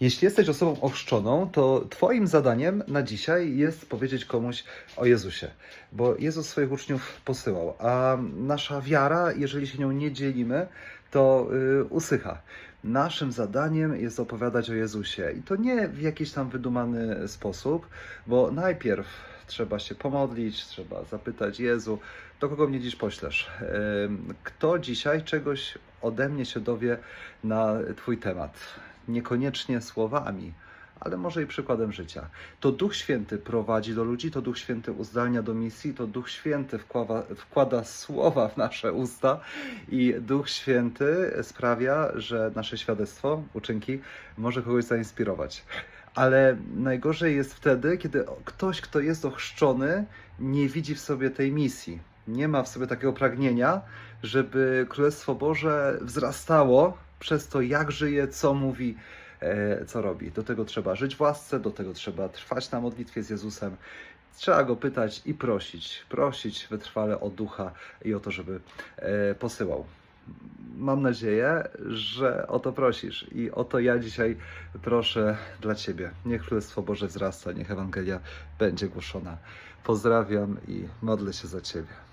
Jeśli jesteś osobą ochrzczoną, to Twoim zadaniem na dzisiaj jest powiedzieć komuś o Jezusie, bo Jezus swoich uczniów posyłał, a nasza wiara, jeżeli się nią nie dzielimy, to y, usycha. Naszym zadaniem jest opowiadać o Jezusie i to nie w jakiś tam wydumany sposób, bo najpierw trzeba się pomodlić, trzeba zapytać Jezu, do kogo mnie dziś poślesz? Ym, Kto dzisiaj czegoś ode mnie się dowie na Twój temat? Niekoniecznie słowami, ale może i przykładem życia. To Duch Święty prowadzi do ludzi, to Duch Święty uzdalnia do misji, to Duch Święty wkłada, wkłada słowa w nasze usta i Duch Święty sprawia, że nasze świadectwo, uczynki może kogoś zainspirować. Ale najgorzej jest wtedy, kiedy ktoś, kto jest ochrzczony, nie widzi w sobie tej misji. Nie ma w sobie takiego pragnienia, żeby Królestwo Boże wzrastało przez to, jak żyje, co mówi, e, co robi. Do tego trzeba żyć w łasce, do tego trzeba trwać na modlitwie z Jezusem. Trzeba go pytać i prosić, prosić wytrwale o ducha i o to, żeby e, posyłał. Mam nadzieję, że o to prosisz i o to ja dzisiaj proszę dla Ciebie. Niech Królestwo Boże wzrasta, niech Ewangelia będzie głoszona. Pozdrawiam i modlę się za Ciebie.